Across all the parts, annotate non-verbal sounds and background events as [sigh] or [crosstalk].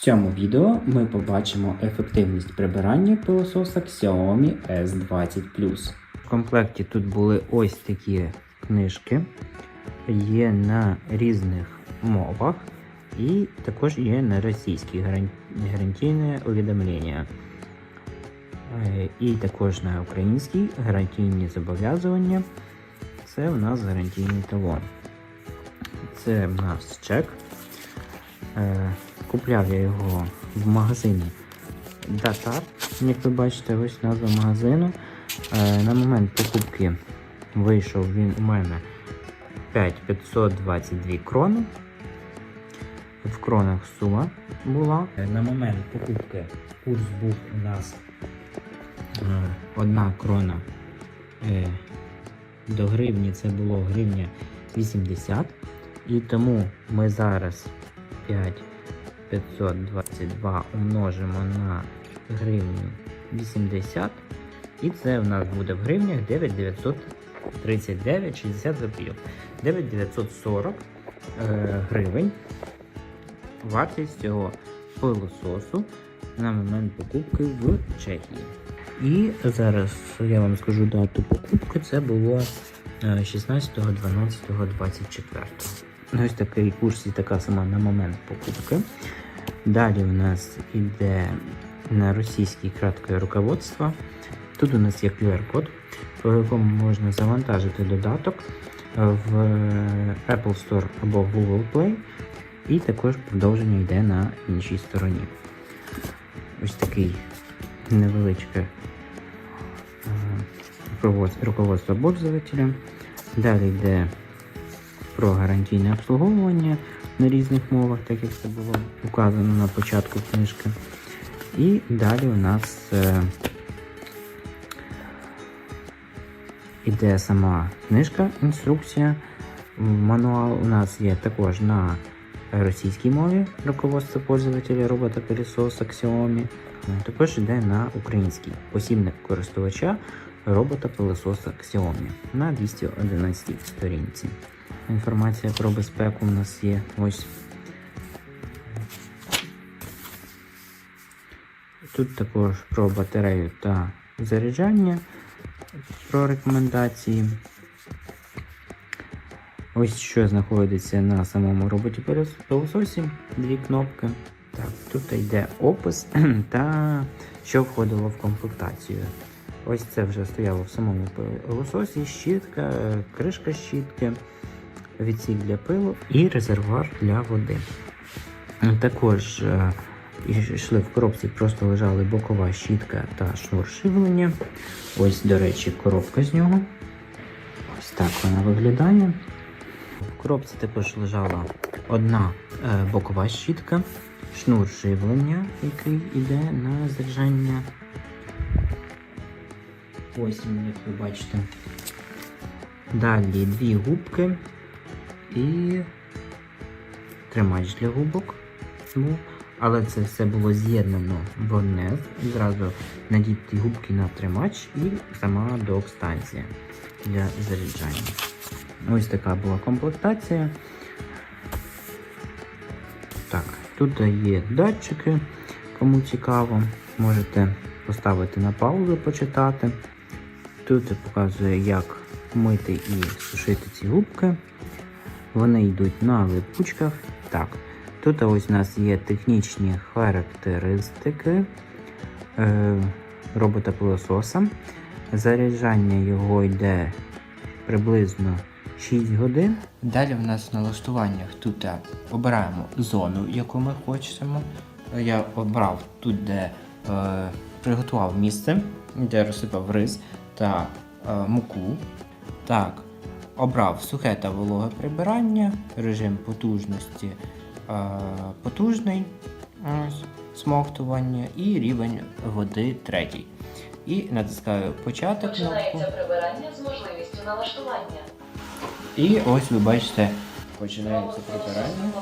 В цьому відео ми побачимо ефективність прибирання пилососа Xiaomi S20 В комплекті тут були ось такі книжки, є на різних мовах і також є на російській гарантійне увідомлення. Е, І також на українській гарантійні зобов'язування. Це в нас гарантійний талон. Це в нас чек. Е, Купляв я його в магазині Датар. Як ви бачите, ось назва магазину. Е, На момент покупки вийшов він у мене 5522 крони. В кронах сума була. Е, На момент покупки курс був у нас е, одна крона е, до гривні це було гривня 80. І тому ми зараз 5522 умножимо на гривню 80. І це в нас буде в гривнях 9939 60 копійок. 9940 е, гривень. Вартість цього пилососу на момент покупки в Чехії. І зараз я вам скажу дату покупки. Це було е, 16.12.24. Ось такий курс і така сама на момент покупки. Далі у нас йде на російській кратке руководство. Тут у нас є QR-код, по якому можна завантажити додаток в Apple Store або Google Play. І також продовження йде на іншій стороні. Ось такий невеличке руководство- пользователя. Далі йде про гарантійне обслуговування на різних мовах, так як це було указано на початку книжки. І далі у нас е, іде сама книжка, інструкція. Мануал у нас є також на російській мові руководство пользователя робота пилісоса Xiaomi. Також йде на українській посібник користувача робота пилососа Xiaomi на 211 сторінці. Інформація про безпеку у нас є ось. Тут також про батарею та заряджання, про рекомендації. Ось що знаходиться на самому роботі пилос- пилососі, дві кнопки. Так, тут йде опис [clears throat] та що входило в комплектацію. Ось це вже стояло в самому пилососі, щітка, е, кришка щітки, відсік для пилу і резервуар для води. Також е, йшли в коробці, просто лежали бокова щітка та шнур живлення. Ось, до речі, коробка з нього. Ось так вона виглядає. В коробці також лежала одна е, бокова щітка, шнур живлення, який йде на заряджання. Ось як ви бачите. Далі дві губки і тримач для губок. був. Але це все було з'єднано в одне. Зразу надіти губки на тримач і сама док-станція для заряджання. Ось така була комплектація. Так, тут є датчики, кому цікаво, можете поставити на паузу, почитати. Тут показує, як мити і сушити ці губки. Вони йдуть на липучках. Так, тут ось у нас є технічні характеристики е, робота пилососа. Заряджання його йде приблизно 6 годин. Далі в нас в налаштуваннях тут е, обираємо зону, яку ми хочемо. Я обрав тут, де е, приготував місце, де розсипав рис та е, муку. Так, обрав сухе та вологе прибирання, режим потужності е, потужний, смоктування і рівень води третій. І натискаю почати кнопку. Починається прибирання з можливістю налаштування. І ось ви бачите, починається прибирання.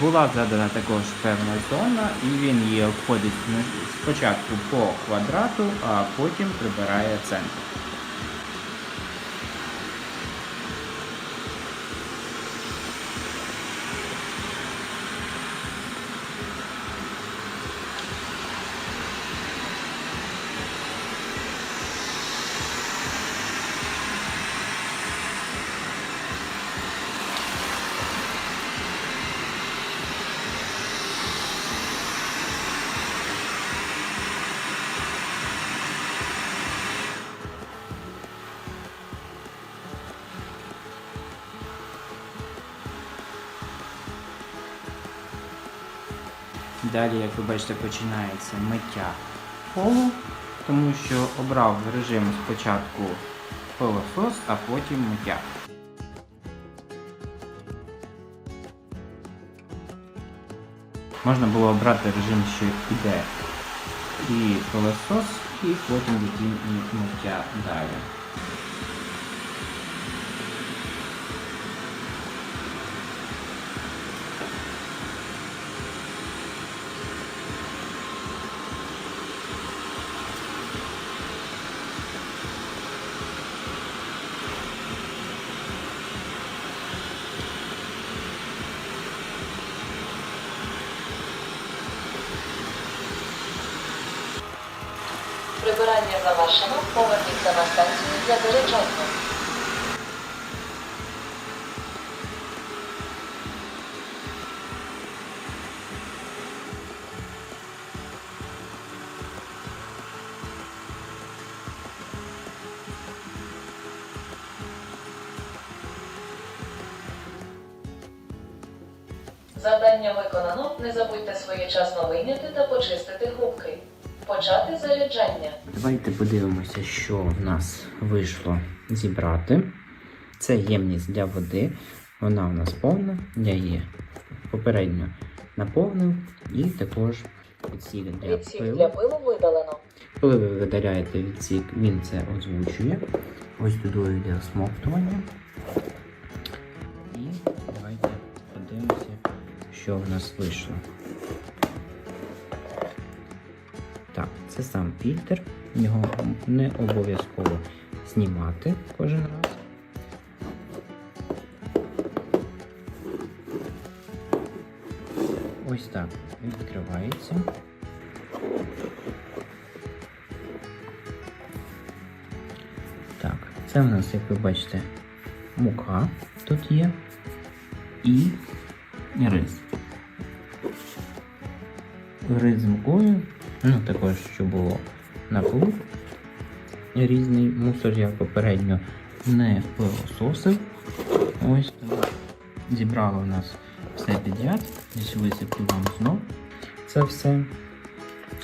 Була задана також певна зона, і він її обходить спочатку по квадрату, а потім прибирає центр. Далі, як ви бачите, починається миття полу, тому що обрав режим спочатку пилосос, а потім миття. Можна було обрати режим, що йде і пилосос, і потім і миття далі. Прибирання завершено. Поверніться на станцію для заряджання. Завдання виконано. Не забудьте своєчасно вийняти та почистити губки. Почати заряджання. Давайте подивимося, що в нас вийшло зібрати. Це ємність для води. Вона у нас повна. Я її попередньо наповнив. І також відсік для Відсік пилу. для пилу видалено. Коли ви видаляєте відсік, він це озвучує. Ось туди йде смоктування. І давайте подивимося, що в нас вийшло. Це сам фільтр. Його не обов'язково знімати кожен раз. Ось так відкривається. Так, це в нас, як ви бачите, мука тут є і рис. Рис з мукою, ну також що було на полу. Різний мусор я попередньо не пилососив. Ось так. Зібрало у нас все підряд. Десь висиплю вам знов це все,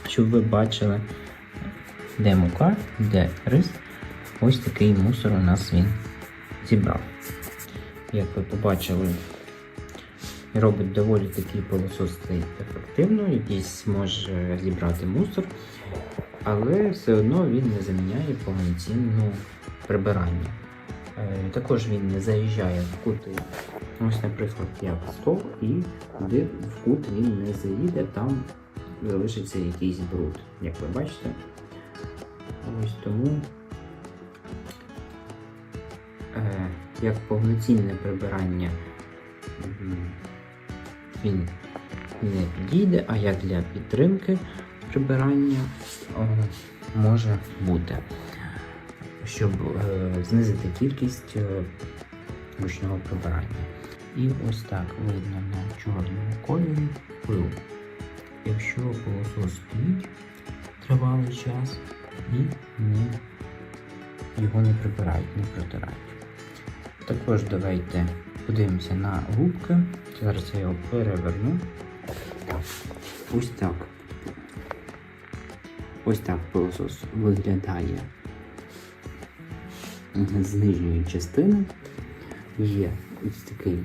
щоб ви бачили, де мука, де рис. Ось такий мусор у нас він зібрав. Як ви побачили, робить доволі такий пилосос цей ефективно, якийсь може зібрати мусор, але все одно він не заміняє повноцінну прибирання. Е, Також він не заїжджає в кути. Ось, наприклад, як стол, і куди в кут він не заїде, там залишиться якийсь бруд, як ви бачите. Ось тому е, як повноцінне прибирання він не підійде, а як для підтримки прибирання о, може бути, щоб е, знизити кількість е, ручного прибирання. І ось так видно на чорному кольорі пил. Якщо пилосос стоїть тривалий час і не, його не прибирають, не протирають. Також давайте подивимося на губки. Зараз я його переверну. Ось так. Ось так пилосос виглядає з нижньої частини. Є ось такий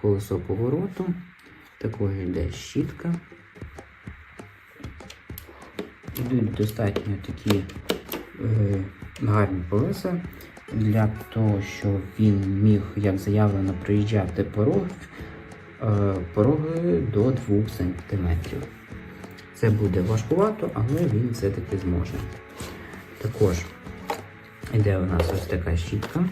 колесо повороту. Також йде щітка. Йдуть достатньо такі е, гарні колеса для того, щоб він міг, як заявлено, проїжджати порог е, пороги до 2 см. Це буде важкувато, але він все-таки зможе. Також йде у нас ось така щітка.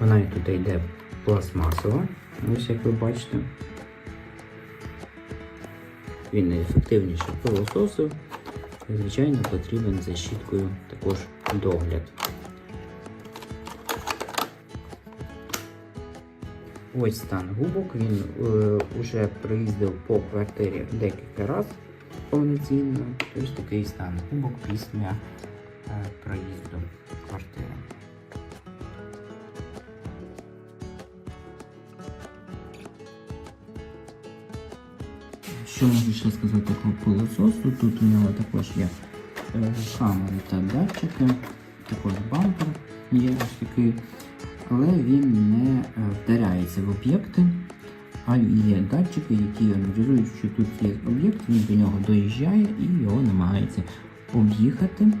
Вона і тут йде пластмасова, ось як ви бачите. Він ефективніше пилососу. Звичайно, потрібен за щіткою також догляд. Ось стан губок. Він е, уже проїздив по квартирі декілька разів повноцінно. Ось такий стан губок після е, проїзду квартири. Що можу ще сказати про пилососу? Тут у нього також є е, камери та датчики, також бампер є ось такий, але він не е, вдаряється в об'єкти, а є датчики, які аналізують, що тут є об'єкт, він до нього доїжджає і його намагається об'їхати,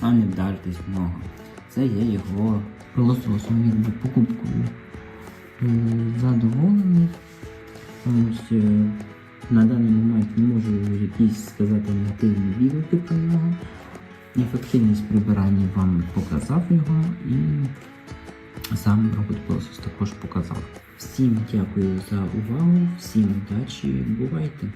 а не вдаритись в нього. Це є його пилососом, він був покупкою е, задоволений. Е, на даний момент не можу якісь сказати негативні відгуки про нього. Ефективність прибирання вам показав його і сам робот пилосос також показав. Всім дякую за увагу, всім удачі, бувайте!